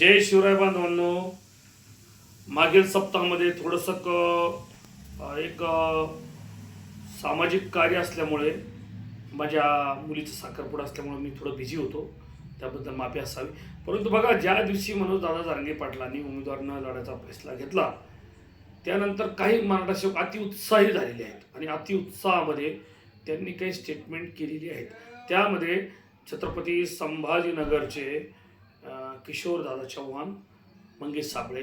जय शिवराय बांधवांनो मागील सप्ताहामध्ये थोडंसं क एक सामाजिक कार्य असल्यामुळे माझ्या मुलीचं साखरपुडा असल्यामुळे मी थोडं बिझी होतो. त्याबद्दल माफी असावी. परंतु बघा ज्या दिवशी मनोज दादा जारंगे पाटलांनी उमेदवार न लढायचा फैसला घेतला त्यानंतर काही मराठा सेवक अतिउत्साही झालेले आहेत आणि अतिउत्साहामध्ये त्यांनी काही स्टेटमेंट केलेली आहेत. त्यामध्ये छत्रपती संभाजीनगरचे किशोरदादा चव्हाण मंगेश साबळे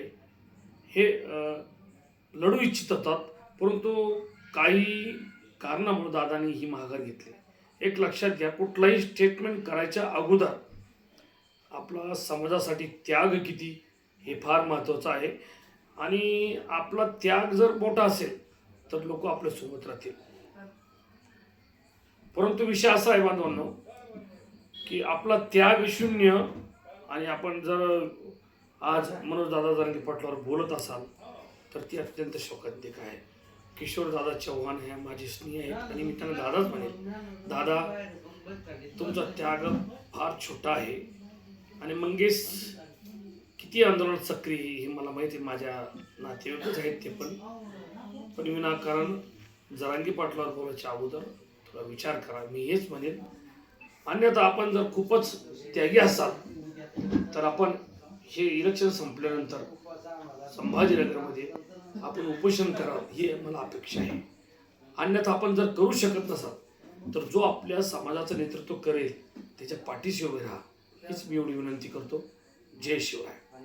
हे लढू इच्छित होतात परंतु काही कारणामुळे दादांनी ही माघार घेतली. एक लक्षात घ्या कुठलाही स्टेटमेंट करायच्या अगोदर आपला समाजासाठी त्याग किती हे फार महत्त्वाचं आहे. आणि आपला त्याग जर मोठा असेल तर लोक आपल्यासोबत राहतील. परंतु विषय असा आहे बांधवांनो की आपला त्याग शून्य आणि आपण जर आज मनोजदादा जरांगी पाटलावर बोलत असाल तर ती अत्यंत शोकांतिक आहे. किशोर दादा चव्हाण हे माझे स्नेह आहेत आणि मी त्यांना दादाच म्हणेन दादा तुमचा त्याग फार छोटा आहे. आणि मंगेश किती आंदोलनात सक्रिय हे मला माहिती आहे. माझ्या नातेवाईकच आहेत ते पण. पण विनाकारण जरांगी पाटलावर बोलायच्या अगोदर थोडा विचार करा. मी हेच म्हणेन. अन्यथा आपण जर खूपच त्यागी असाल तर आपण हे इलेक्शन संपल्यानंतर संभाजीनगरमध्ये आपण उपोषण करावं ही मला अपेक्षा आहे. अन्यथा आपण जर करू शकत नसाल तर जो आपल्या समाजाचं नेतृत्व करेल त्याच्या पाठीशी उभे राहा. हीच मी एवढी विनंती करतो. जय शिवराय.